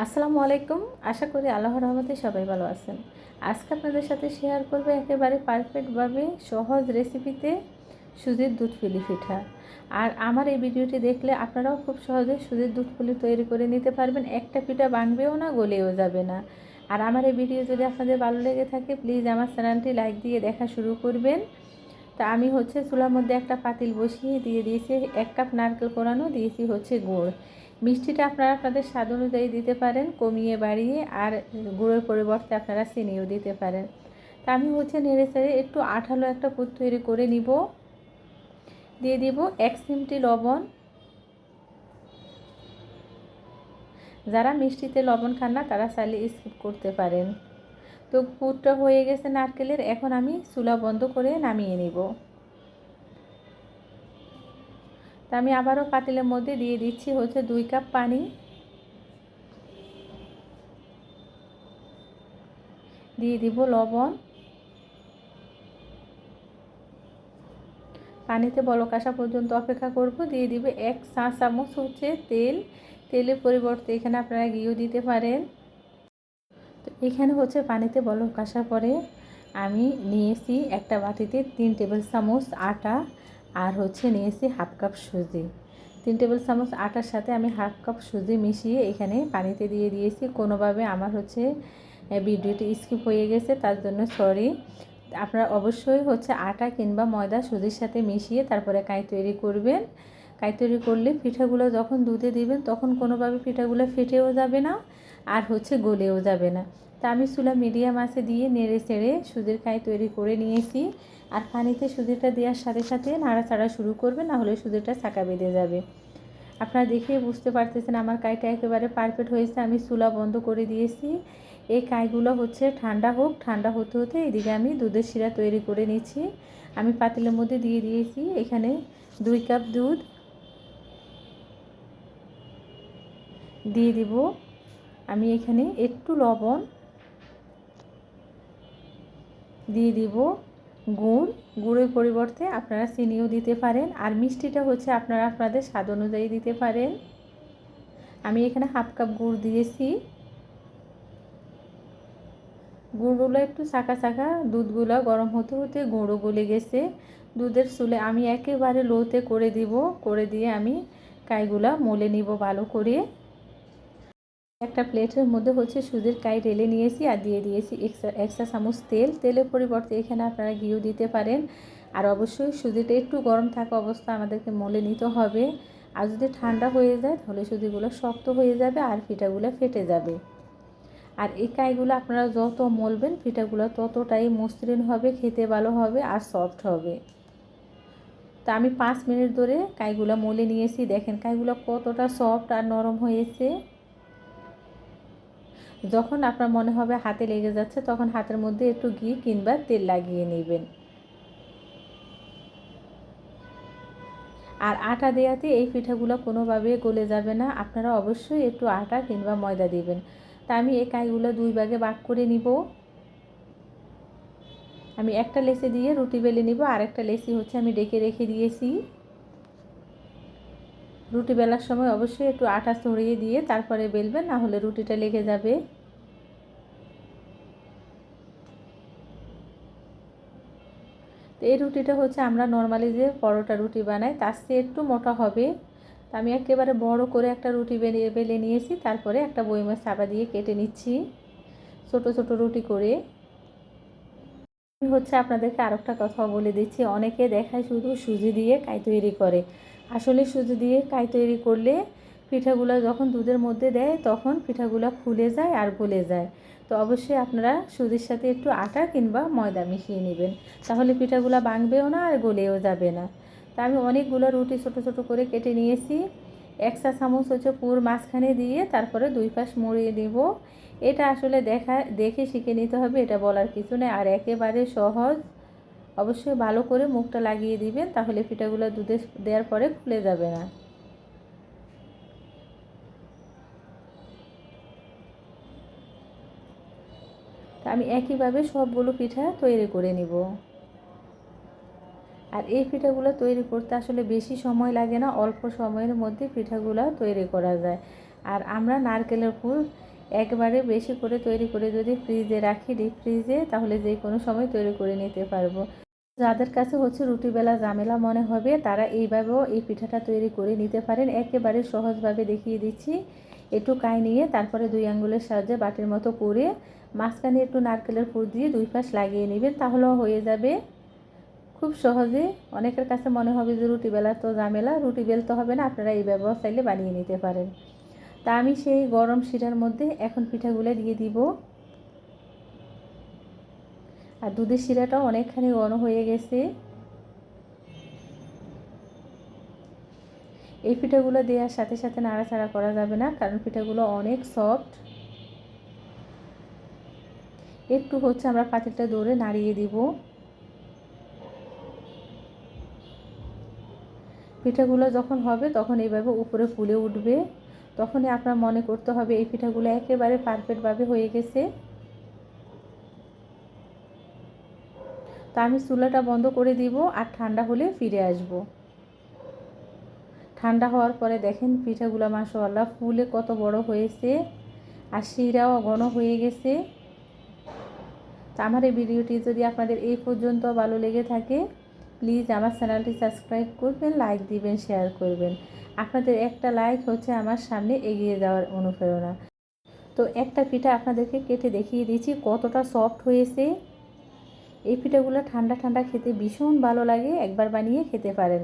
আসসালামু আলাইকুম। আশা করি আল্লাহর রহমতে সবাই ভালো আছেন। আজকে আপনাদের সাথে শেয়ার করব একেবারে পারফেক্টভাবে সহজ রেসিপিতে সুজির দুধ পুলি পিঠা। আর আমার এই ভিডিওটি দেখলে আপনারাও খুব সহজে সুজির দুধ পুলি তৈরি করে নিতে পারবেন। একটা পিঠা ভাঙবেও না, গলেও যাবে না। আর আমার এই ভিডিও যদি আপনাদের ভালো লেগে থাকে প্লিজ আমার চ্যানেলটি লাইক দিয়ে দেখা শুরু করবেন। তা আমি হচ্ছে চুলার মধ্যে একটা পাতিল বসিয়ে দিয়ে দিয়েছি, এক কাপ নারকেল কোরানো দিয়েছি হচ্ছে গুড়। মিষ্টিটা আপনারা আপনাদের স্বাদ অনুযায়ী দিতে পারেন, কমিয়ে বাড়িয়ে, আর গুড়ের পরিবর্তে আপনারা চিনিও দিতে পারেন। তা আমি হচ্ছে নেড়ে চেড়ে একটু আঠালো একটা পুর তৈরি করে নিব। দিয়ে দিব এক সিমটি লবণ। যারা মিষ্টিতে লবণ খান না, তারা চাইলে স্কিপ করতে পারেন। তো পুরটা হয়ে গেছে নারকেলের। এখন আমি চুলা বন্ধ করে নামিয়ে নিব। তা আমি আবারও পাতিলের মধ্যে দিয়ে দিচ্ছি হচ্ছে দুই কাপ পানি। দিয়ে দিব লবণ। পানিতে বলক আসা পর্যন্ত অপেক্ষা করব। দিয়ে দিবে এক চা চামচ হচ্ছে তেল। তেলের পরিবর্তে এখানে আপনারা ঘিও দিতে পারেন। তো এখানে হচ্ছে পানিতে বলক আসার পরে আমি নিয়েছি একটা বাটিতে তিন টেবিল চামচ আটা আর হচ্ছে নিয়েছি হাফ কাপ সুজি। তিন টেবিল চামচ আটার সাথে আমি হাফ কাপ সুজি মিশিয়ে এখানে পানিতে দিয়ে দিয়েছি। কোনোভাবে আমার হচ্ছে ভিডিওটি স্কিপ হয়ে গেছে, তার জন্য সরি। আপনারা অবশ্যই হচ্ছে আটা কিংবা ময়দা সুজির সাথে মিশিয়ে তারপরে কাঁই তৈরি করবেন। কাঁই তৈরি করলে পিঠাগুলো যখন দুধে দিবেন, তখন কোনোভাবে পিঠাগুলো ফেটেও যাবে না। আর হচ্ছে গলেও যাবে না। তা আমি চুলা মিডিয়াম আছে দিয়ে নেড়ে চেড়ে সুজির কাই তৈরি করে নিয়েছি। আর পানিতে সুজিটা দেওয়ার সাথে সাথে নাড়াচাড়া শুরু করবে, না হলে সুজিটা ছাঁকা বেঁধে যাবে। আপনারা দেখে বুঝতে পারতেছেন আমার কাইটা একেবারে পারফেক্ট হয়েছে, আমি চুলা বন্ধ করে দিয়েছি। এই কাইগুলো হচ্ছে ঠান্ডা হোক, ঠান্ডা হতে হতে এদিকে আমি দুধের শিরা তৈরি করে নিচ্ছি আমি পাতিলের মধ্যে দিয়ে দিয়েছি, এখানে দুই কাপ দুধ। দিয়ে দিব। আমি এখানে একটু লবণ দিয়ে দিব, গুড়। গুড়ের পরিবর্তে আপনারা চিনিও দিতে পারেন। আর মিষ্টিটা হচ্ছে আপনারা আপনাদের স্বাদ অনুযায়ী দিতে পারেন। আমি এখানে হাফ কাপ গুড় দিয়েছি। গুঁড়োগুলো একটু চাকা চাকা, দুধগুলো গরম হতে হতে গুঁড়ো গলে গেছে। দুধের চুলে আমি একেবারে লোতে করে দিব। করে দিয়ে আমি কাইগুলা মলে নিব ভালো করে। একটা প্লেটের মধ্যে হচ্ছে সুজির কাই ঢেলে নিয়েছি আর দিয়ে দিয়েছি এক্সট্রা চামচ তেল। তেলের পরিবর্তে এখানে আপনারা ঘিও দিতে পারেন। আর অবশ্যই সুজিটা একটু গরম থাকা অবস্থা আমাদেরকে মলে নিতে হবে। আর যদি ঠান্ডা হয়ে যায়, তাহলে সুজিগুলো শক্ত হয়ে যাবে আর পিঠাগুলো ফেটে যাবে। আর এই কাইগুলো আপনারা যত মলবেন পিঠাগুলো ততটাই মসৃণ হবে, খেতে ভালো হবে আর সফট হবে। তা আমি পাঁচ মিনিট ধরে কাইগুলো মলে নিয়েছি। দেখেন কাইগুলো কতটা সফট আর নরম হয়েছে। যখন আপনার মনে হবে হাতে লেগে যাচ্ছে, তখন হাতের মধ্যে একটু ঘি কিংবা তেল লাগিয়ে নেবেন। আর আটা দেওয়াতে এই পিঠাগুলো কোনোভাবে গলে যাবে না। আপনারা অবশ্যই একটু আটা কিংবা ময়দা দিবেন। তা আমি এই কাইগুলো দুই ভাগে ভাগ করে নিব। আমি একটা লেসে দিয়ে রুটি বেলে নিব আর একটা লেসি হচ্ছে আমি ডেকে রেখে দিয়েছি। রুটি বেলার সময় অবশ্যই একটু আটা ছড়িয়ে দিয়ে তারপরে বেলবেন, না হলে রুটিটা লেগে যাবে। তো এই রুটিটা হচ্ছে আমরা নর্মালি যে পরোটা রুটি বানাই, তার চেয়ে একটু মোটা হবে। তো আমি একেবারে বড় করে একটা রুটি বেলে বেলে নিয়েছি, তারপরে একটা বইমের চাপা দিয়ে কেটে নিচ্ছি, ছোট ছোট রুটি করে। হচ্ছে আপনাদেরকে আরেকটা কথা বলে দিচ্ছি। অনেকে দেখায় শুধু সুজি দিয়ে কাই তৈরি করে। আসলে সুজি দিয়ে কাই তৈরি করলে পিঠাগুলো যখন দুধের মধ্যে দেয়, তখন পিঠাগুলো ফুলে যায় আর গলে যায়। তো অবশ্যই আপনারা সুজির সাথে একটু আটা কিংবা ময়দা মিশিয়ে নেবেন। তাহলে পিঠাগুলো ভাঙবেও না আর গলেও যাবে না। তা আমি অনেকগুলো রুটি ছোট ছোট করে কেটে নিয়েছি। এক চা চামচ হচ্ছে পুর মাঝখানে দিয়ে তারপরে দুই পাশ মুড়িয়ে দিব এটা আসলে দেখা, দেখে শিখে নিতে হবে, এটা বলার কিছু নেই। আর একেবারে সহজ, অবশ্যই ভালো করে মুখটা লাগিয়ে দিবেন, তাহলে পিঠাগুলো দুধে দেওয়ার পরে খুলে যাবে না। আমি একইভাবে সবগুলো পিঠা তৈরি করে নিব। আর এই পিঠাগুলো তৈরি করতে আসলে বেশি সময় লাগে না, অল্প সময়ের মধ্যে পিঠাগুলো তৈরি করা যায়। আর আমরা নারকেলের ফুল একবারে বেশি করে তৈরি করে যদি ফ্রিজে রাখি ডিপ ফ্রিজে তাহলে যে কোনো সময় তৈরি করে নিতে পারব। যাদের কাছে হচ্ছে রুটি বেলা ঝামেলা মনে হবে, তারা এইভাবেও এই পিঠাটা তৈরি করে নিতে পারেন। একেবারে সহজভাবে দেখিয়ে দিচ্ছি। একটু কাই নিয়ে তারপরে দুই আঙ্গুলের সাহায্যে বাটির মতো করে মাঝখানে একটু নারকেলের ফুল দিয়ে দুই পাশ লাগিয়ে নেবেন, তাহলেও হয়ে যাবে। খুব সহজে অনেকের কাছে মনে হবে যে রুটি বেলার তো ঝামেলা রুটি বেলতে হবে না, আপনারা এইভাবেও চাইলে বানিয়ে নিতে পারেন। তা আমি সেই গরম শিরার মধ্যে এখন পিঠাগুলো দিয়ে দিব। আর দুধের শিরাটাও অনেকখানি ঘন হয়ে গেছে। এই পিঠাগুলো দেওয়ার সাথে সাথে নাড়াচাড়া করা যাবে না, কারণ পিঠাগুলো অনেক সফট একটু হচ্ছে আমরা পাতিলটা দৌড়ে নাড়িয়ে দিব। পিঠাগুলো যখন হবে তখন এইভাবে উপরে ফুলে উঠবে। তখনই আপনার মনে করতে হবে, এই পিঠাগুলো একেবারে পারফেক্টভাবে হয়ে গেছে। তো আমি চুলাটা বন্ধ করে দিব আর ঠান্ডা হলে ফিরে আসব। ঠান্ডা হওয়ার পরে দেখেন পিঠাগুলো মাশাআল্লাহ ফুলে কত বড় হয়েছে আর শিরাও ঘন হয়ে গেছে। তো আমার এই ভিডিওটি যদি আপনাদের এই পর্যন্ত ভালো লেগে থাকে প্লিজ আমার চ্যানেলটি সাবস্ক্রাইব করবেন, লাইক দিবেন, শেয়ার করবেন। আপনাদের একটা লাইক হচ্ছে আমার সামনে এগিয়ে যাওয়ার অনুপ্রেরণা। তো একটা পিঠা আপনাদেরকে কেটে দেখিয়ে দিচ্ছি কতটা সফট হয়েছে। এই পিঠাগুলো ঠান্ডা ঠান্ডা খেতে ভীষণ ভালো লাগে, একবার বানিয়ে খেতে পারেন।